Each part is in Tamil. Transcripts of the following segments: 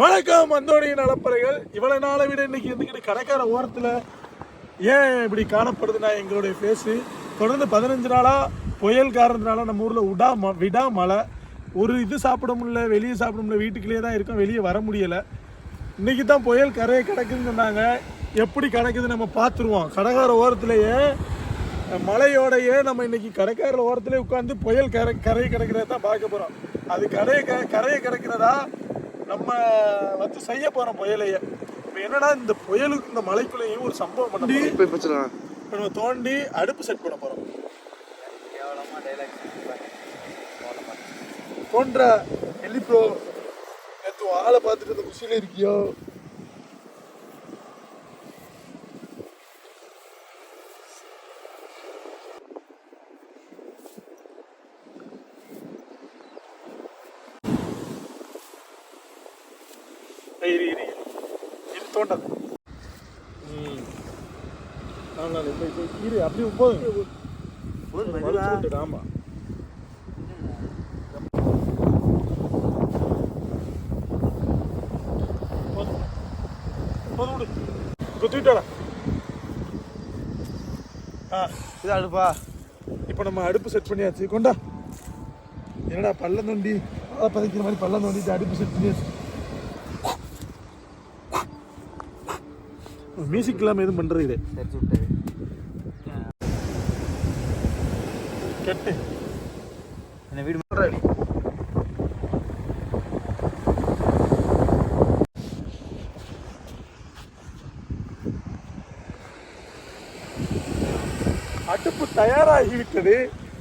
வணக்கம் அந்தோடைய நலப்பறைகள். இவ்வளவு நாளை விட இன்னைக்கு இருந்துக்கிட்டு கடைக்கார ஓரத்தில் ஏன் இப்படி காணப்படுதுன்னா எங்களுடைய ஃபேஸு தொடர்ந்து பதினஞ்சு நாளாக புயல் காரணத்தினால நம்ம ஊரில் உடா ம- விடா மழை. ஒரு இது சாப்பிட முடியல வெளியே சாப்பிட முடியல வீட்டுக்குள்ளேயே தான் இருக்கோம் வெளியே வர முடியல. இன்றைக்கி தான் புயல் கரையை கிடக்குதுன்னு சொன்னாங்க. எப்படி கிடக்குது நம்ம பார்த்துருவோம். கடைக்கார ஓரத்துலேயே மலையோடையே நம்ம இன்னைக்கு கரைக்கார ஓரத்துலேயே உட்காந்து புயல் கரை கரையை கிடக்கிறத தான் பார்க்க போகிறோம் அது கரையை க கரையை கிடக்கிறதா? நம்ம வந்து செய்ய போகிறோம் புயலையே. இப்போ என்னன்னா இந்த புயலுக்கு இந்த மலைக்குள்ளேயும் ஒரு சம்பவம் பண்ணி இப்போ இப்போ நம்ம தோண்டி அடுப்பு செட் பண்ண போகிறோம் தோன்ற எலிப்ரோ நேற்று ஆளை பார்த்துட்டு இந்த குசியில் இருக்கியோ ஏய், இரு இரு இரு. இரு தோண்டாது ம் ஆமாம் இப்போ இரு அப்படியே போதும். வலிச்சு விட்டுடு, ஆமா. போதும். போதும் விடு. குத்தி விட்டாடா ஆ இது அடுப்பா. இப்போ நம்ம அடுப்பு செட் பண்ணியாச்சு. கொண்டா. என்னடா பள்ளம் தோண்டி அதை பதைக்கிற மாதிரி பள்ளம் தோண்டிட்டு அடுப்பு செட் பண்ணியாச்சு. மியூசிக் இல்லாமல் எதுவும் பண்ணுறது இது கெட்டு என்ன வீடு. அடுப்பு தயாராகிவிட்டது.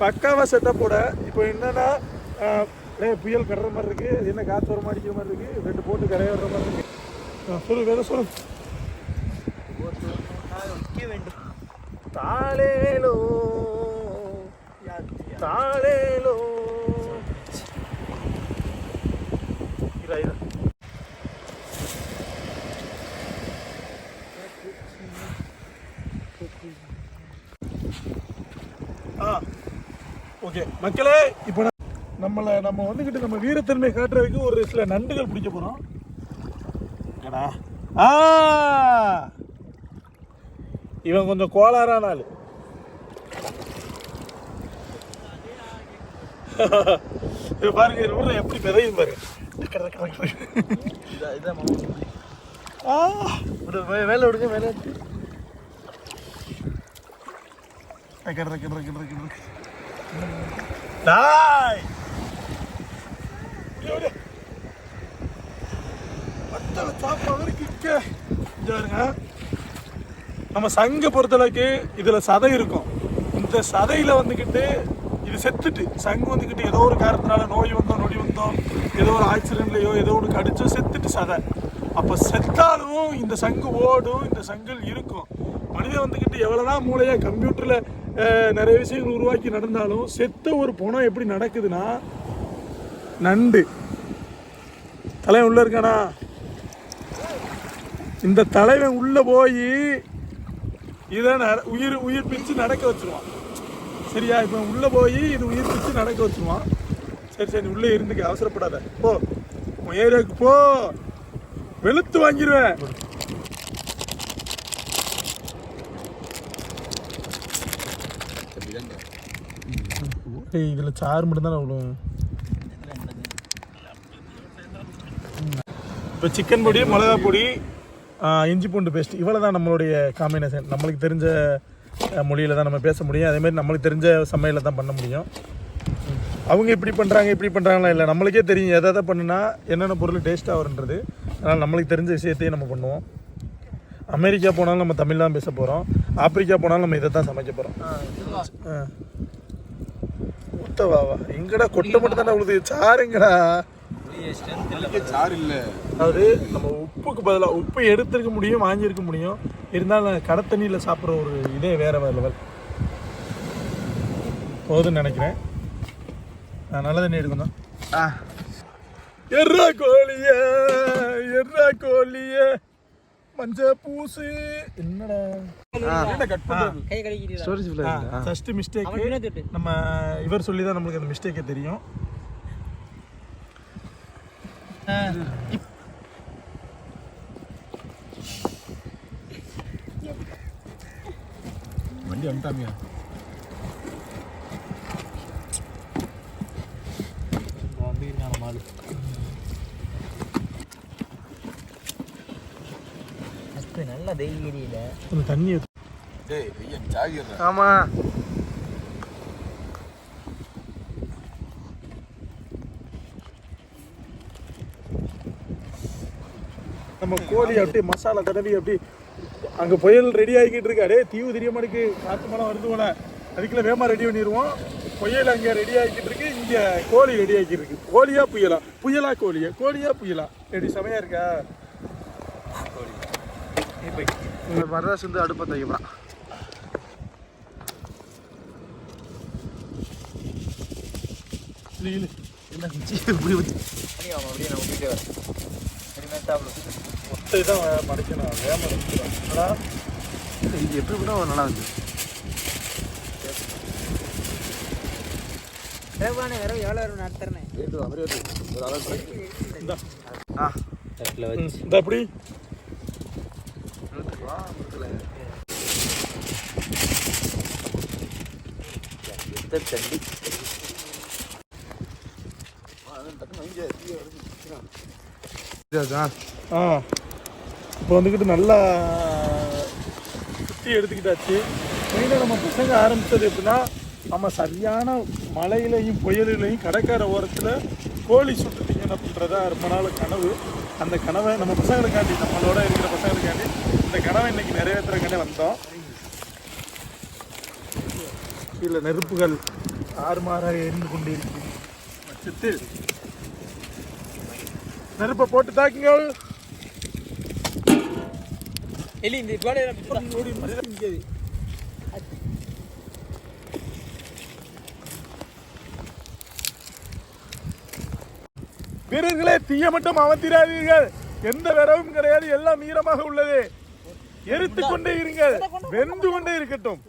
பக்காவா செட்டப்போட இப்போ என்னன்னா புயல் கட்டுற மாதிரி இருக்கு. அது என்ன காத்து வர அடிக்கிற மாதிரி இருக்கு. ரெண்டு போட்டு கரைய வர்ற மாதிரி இருக்கு. சொல்லு வேற சொல்லு. தாளேலோ தாளேலோ இரா இரா. ஆ ஓகே மக்களே இப்போ நான் நம்மளை நம்ம வந்துக்கிட்டு நம்ம வீரத்தன்மை காட்டுறதுக்கு ஒரு சில நண்டுகள் பிடிக்க போகிறோம் ஆ! இவன் கொஞ்சம் கோளாறான ஆள். இது பாருங்க ஊர்ல எப்படி விதையும் பாரு. டக்கு, டக்கு, டக்கு, டக்கு. இதான் மாமா ஆ. ஒரு வே- வேலை விடுங்க வேலை டக்கு, டக்கு, டக்கு, டக்கு. டாய். பாருங்க. நம்ம சங்க பொறுத்தளவுக்கு இதுல சதை இருக்கும். இந்த சதையில வந்துக்கிட்டு இது செத்துட்டு சங்கு வந்துக்கிட்டு ஏதோ ஒரு காரணத்தினால நோய் வந்தோம் நொடி வந்தோம் ஏதோ ஒரு ஆக்சிடென்ட்லையோ ஏதோ ஒன்று கடிச்சோ செத்துட்டு சதை. அப்போ செத்தாலும் இந்த சங்கு ஓடும் இந்த சங்கல் இருக்கும். மனிதன் வந்துக்கிட்டு எவ்வளோதான் மூளையாக கம்ப்யூட்டரில் நிறைய விஷயங்கள் உருவாக்கி நடந்தாலும் செத்த ஒரு பணம் எப்படி நடக்குதுன்னா நண்டு. தலைவன் உள்ளே இருக்கானா? இந்த தலைவன் உள்ளே போய் இதை நட- உயிர் உயிர் பிரித்து நடக்க வச்சுருவான். சரியா? இப்போ உள்ள போய் இது உயிர் பிச்சு நடக்க வச்சிருவான். சரி சரி உள்ளே இருந்துக்க அவசரப்படாத. போ. உன் ஏரியாவுக்கு போ. வெளுத்து வாங்கிடுவேன் இதில் சாறு மட்டும் தானே அவ்வளோ இப்போ சிக்கன் பொடி மிளகா பொடி இஞ்சி பூண்டு பேஸ்ட் இவ்வளோ தான் நம்மளுடைய காம்பினேஷன் நம்மளுக்கு தெரிஞ்ச மொழியில் தான் நம்ம பேச முடியும். அதேமாதிரி நம்மளுக்கு தெரிஞ்ச சமையலில் தான் பண்ண முடியும். அவங்க இப்படி பண்ணுறாங்க இப்படி பண்ணுறாங்களா இல்லை? நம்மளுக்கே தெரியும். எதை எதை பண்ணுனா என்னென்ன பொருள் டேஸ்ட்டாக வருன்றது அதனால் நம்மளுக்கு தெரிஞ்ச விஷயத்தையும் நம்ம பண்ணுவோம். அமெரிக்கா போனாலும் நம்ம தமிழ் தான் பேச போகிறோம் ஆப்பிரிக்கா போனாலும் நம்ம இதை தான் சமைக்க போகிறோம் ஆ எங்கடா கொட்டை மட்டும் தானே உழுது? சாருங்கடா. இல்ல அதாவது நம்ம உப்புக்கு பதிலாக உப்பு எடுத்திருக்க முடியும் வாங்கியிருக்க முடியும். இருந்தாலும் கடை தண்ணியில் சாப்பிட்ற ஒரு இதே வேற வேற லெவல் போதும்னு நினைக்கிறேன். நான் நல்ல தண்ணி எடுக்கணும். ஆ. எர்ரா கோழியே எர்ரா கோழியே. மஞ்ச பூசு. என்னடா? என்ன கட் ஸ்டோரேஜ் ஃபர்ஸ்ட் மிஸ்டேக் நம்ம இவர் சொல்லி தான் நம்மளுக்கு அந்த மிஸ்டேக்கே தெரியும். வண்டி அமிட்டாமியா நல்ல தைரியில தண்ணி ஆமா நம்ம கோழி அப்படியே மசாலா தடவி அப்படி அங்க புயல் ரெடி ஆகிக்கிட்டு இருக்கு. அடே தீவு தெரிய மாட்டேக்கு காத்து மரம் வருது போல. அதுக்குள்ள வேமா ரெடி பண்ணிடுவோம் புயல் அங்க ரெடி ஆகிக்கிட்டு இருக்கு. இங்க கோழி ரெடி ஆகிட்டு இருக்கு. கோழியா புயலா? புயலா கோழியா? கோழியா புயலா? ரெடி செமையா இருக்கா? மரதாஸ் வந்து அடுப்பை இல்ல. என்ன அப்படியே நான் விட்டுட்டே வரேன். சரி ஒத்தை தான் மறைக்கணும் வேம வச்சுக்கிறோம் ஆனா இது எப்படி கூட நல்லா ஒரு ம், இந்த அப்படி ஆ. இப்போ வந்துக்கிட்டு நல்லா சுற்றி எடுத்துக்கிட்டாச்சு. மெயினாக நம்ம பசங்க ஆரம்பித்தது எப்படின்னா நம்ம சரியான மலையிலையும் புயலிலையும் கடற்கரை ஓரத்தில் கோழி சுட்டு திங்கணும் அப்படின்றதா ரொம்ப நாள் கனவு. அந்த கனவை நம்ம பசங்களுக்காண்டி நம்மளோட இருக்கிற பசங்களுக்காண்டி இந்த கனவை இன்னைக்கு நிறைவேற்றுறக்காண்டி வந்தோம். கீழே நெருப்புகள் ஆறுமாறாக எரிந்து கொண்டு இருக்கு நெருப்பை போட்டு தாக்குங்கள். எலி இந்த ஓடி மனிதன் வீரர்களே தீய மட்டும் அமர்த்திராதீர்கள் எந்த விரவும் கிடையாது எல்லாம் ஈரமாக உள்ளது. எரித்துக் கொண்டே இருங்கள். வெந்து கொண்டே இருக்கட்டும்.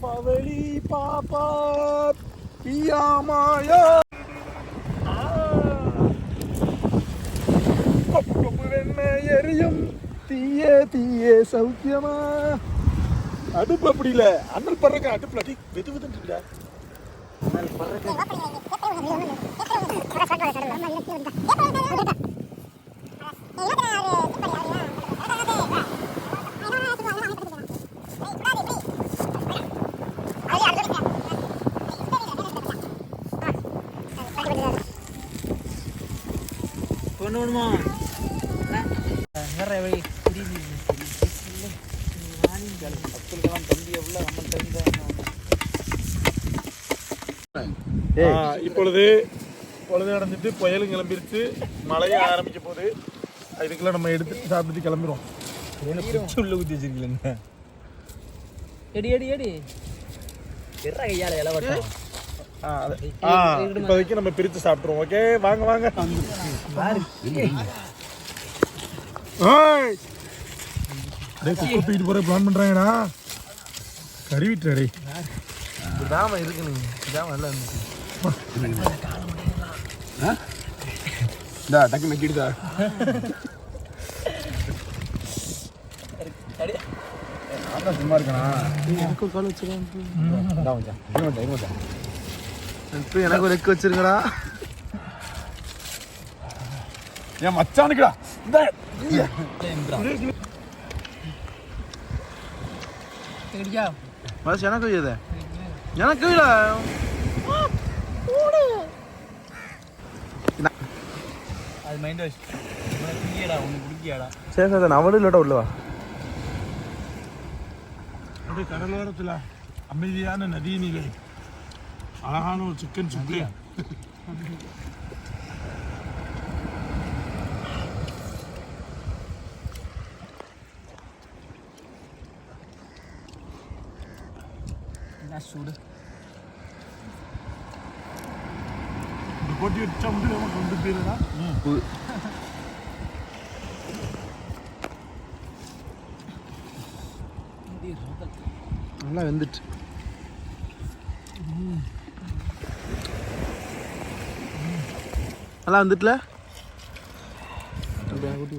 பவளி பாப்பா பியாமாயா கொப்பு வெண்ண தீய தீய சௌக்கியமா? அடுப்பு அப்படி இல்ல. அண்ணல் பறக்க அடுப்புல அடி வெது வெதுன்னு இல்ல ஒன்று ஒன்றுமா வேற வழி. அப்துல்கலாம் தம்பி எவ்வளோ நம்ம தெரிஞ்ச ஆ, இப்பொழுது பொழுது அடைஞ்சிட்டு புயலும் கிளம்பிருச்சு. மழையும் ஆரம்பிக்க போகுது. இதுக்கெல்லாம் நம்ம எடுத்துட்டு சாப்பிட்டு கிளம்பிடுவோம் உள்ள ஊற்றி வச்சிருக்கீங்க எடி எடி எடி. கையால் இப்போதைக்கு நம்ம பிரித்து சாப்பிட்ருவோம் ஓகே? வாங்க வாங்க. குப்பை தூக்கிட்டு போற பிளான் பண்றாங்கடா. கருவிட்டு டேய் விடாம இருக்குங்க விடாம நல்லா இருந்துச்சு. டக்கு நக்கிடுதா? சும்மா இருக்கணா எனக்கு ஒரு எக்கு வச்சிருக்கடா. என் மச்சானுக்குடா? இந்த மனசு எனக்கு வையத எனக்கு வைல அது மைண்ட் வாஷ் உனக்கு பிடிக்கடா உனக்கு பிடிக்கடா சரி சார் நம்மளும் இல்லடா உள்ளவா? அப்படியே கடலோரத்தில் அமைதியான நதியினிலே அழகான ஒரு சிக்கன் சுக்கு என்ன சூடு. இந்த போட்டி வச்சா மட்டும் நமக்கு வந்து போயிருடா நல்லா வெந்துட்டு. நல்லா வந்துட்டுல? அப்படியே விடு.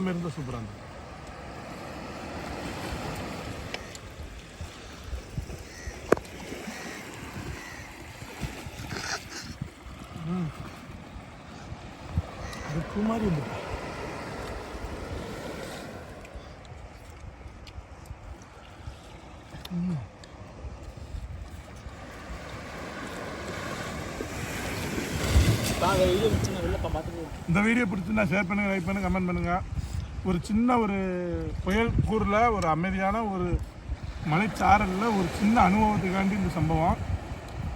எல்லாமே இருந்தால் சூப்பராக இருந்தது. மாதிரி பார்த்துட்டு இந்த வீடியோ பிடிச்சிருந்தா ஷேர் பண்ணுங்கள் லைக் பண்ணுங்கள் கமெண்ட் பண்ணுங்கள் ஒரு சின்ன ஒரு புயல் கூரில் ஒரு அமைதியான ஒரு மலைச்சாரலில் ஒரு சின்ன அனுபவத்துக்காண்டி இந்த சம்பவம்.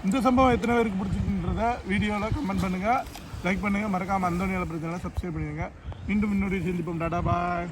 இந்த சம்பவம் எத்தனை பேருக்கு பிடிச்சிருக்குன்றத வீடியோவில் கமெண்ட் பண்ணுங்கள் லைக் பண்ணுங்கள் மறக்காமல் அந்தோனியால் பிரச்சனை சப்ஸ்கிரைப் பண்ணிடுங்க மீண்டும் இன்னொரு சந்திப்போம். டாடா பாய்.